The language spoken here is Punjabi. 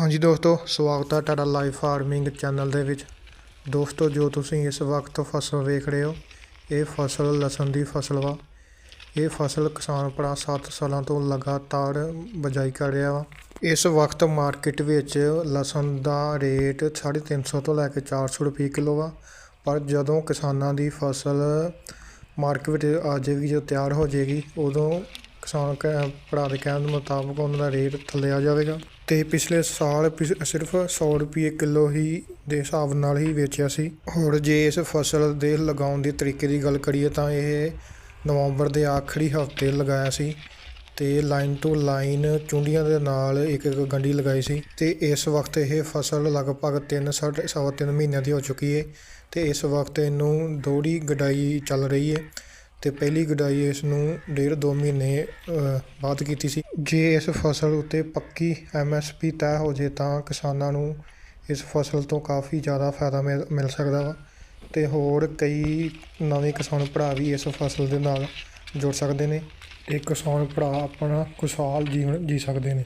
ਹਾਂਜੀ ਦੋਸਤੋ, ਸਵਾਗਤ ਹੈ ਤੁਹਾਡਾ ਲਾਈਵ ਫਾਰਮਿੰਗ ਚੈਨਲ ਦੇ ਵਿੱਚ। ਦੋਸਤੋ, ਜੋ ਤੁਸੀਂ ਇਸ ਵਕਤ ਫਸਲ ਵੇਖ ਰਹੇ ਹੋ, ਇਹ ਫਸਲ ਲਸਣ ਦੀ ਫਸਲ ਵਾ। ਇਹ ਫਸਲ ਕਿਸਾਨ ਭਰਾ 7 ਸਾਲਾਂ ਤੋਂ ਲਗਾਤਾਰ ਬਜਾਈ ਕਰ ਰਿਹਾ ਵਾ। ਇਸ ਵਕਤ ਮਾਰਕੀਟ ਵਿੱਚ ਲਸਣ ਦਾ ਰੇਟ 350 ਤੋਂ ਲੈ ਕੇ 400 ਰੁਪਏ ਕਿਲੋ ਵਾ। ਪਰ ਜਦੋਂ ਕਿਸਾਨਾਂ ਦੀ ਫਸਲ ਮਾਰਕੀਟ ਵਿੱਚ ਆ ਜਾਏਗੀ ਜੋ ਤਿਆਰ ਹੋ ਜਾਏਗੀ, ਉਦੋਂ ਕਿਸਾਨ ਕਹਿ- ਭਰਾ ਦੇ ਕਹਿਣ ਦੇ ਮੁਤਾਬਕ ਉਹਨਾਂ ਦਾ ਰੇਟ ਥੱਲੇ ਆ ਜਾਵੇਗਾ। ਤੇ ਪਿਛਲੇ ਸਾਲ ਪਿਛ- ਸਿਰਫ 100 ਰੁਪਏ ਕਿਲੋ ਹੀ ਦੇ ਹਿਸਾਬ ਨਾਲ ਹੀ ਵੇਚਿਆ ਸੀ। ਹੋਰ ਜੇ ਇਸ ਫਸਲ ਦੇ ਲਗਾਉਣ ਦੇ ਤਰੀਕੇ ਦੀ ਗੱਲ ਕਰੀਏ ਤਾਂ ਇਹ ਨਵੰਬਰ ਦੇ ਆਖਰੀ ਹਫ਼ਤੇ ਲਗਾਇਆ ਸੀ ਤੇ ਲਾਈਨ ਟੂ ਲਾਈਨ ਚੁੰਡੀਆਂ ਦੇ ਨਾਲ ਇੱਕ ਇੱਕ ਗੰਢੀ ਲਗਾਈ ਸੀ ਤੇ ਇਸ ਵਕਤ ਇਹ ਫਸਲ ਲਗਭਗ 3 ਸਾਢੇ ਸਵਾ ਤਿੰਨ ਮਹੀਨਿਆਂ ਦੀ ਹੋ ਚੁੱਕੀ ਹੈ ਤੇ ਇਸ ਵਕਤ ਇਹਨੂੰ ਦੋਹਰੀ ਗਡਾਈ ਚੱਲ ਰਹੀ ਹੈ ਅਤੇ ਪਹਿਲੀ ਗੁਡਾਈ ਇਸ ਨੂੰ ਡੇਢ ਦੋ ਮਹੀਨੇ ਬਾਅਦ ਕੀਤੀ ਸੀ। ਜੇ ਇਸ ਫਸਲ ਉੱਤੇ ਪੱਕੀ ਐਮਐਸਪੀ ਤੈਅ ਹੋ ਜੇ ਤਾਂ ਕਿਸਾਨਾਂ ਨੂੰ ਇਸ ਫਸਲ ਤੋਂ ਕਾਫੀ ਜ਼ਿਆਦਾ ਫਾਇਦਾ ਮਿਲ ਮਿਲ ਸਕਦਾ ਵਾ ਅਤੇ ਹੋਰ ਕਈ ਨਵੇਂ ਕਿਸਾਨ ਭਰਾ ਵੀ ਇਸ ਫਸਲ ਦੇ ਨਾਲ ਜੁੜ ਸਕਦੇ ਨੇ। ਇਹ ਕਿਸਾਨ ਭਰਾ ਆਪਣਾ ਖੁਸ਼ਹਾਲ ਜੀਵਨ ਜੀ ਸਕਦੇ ਨੇ।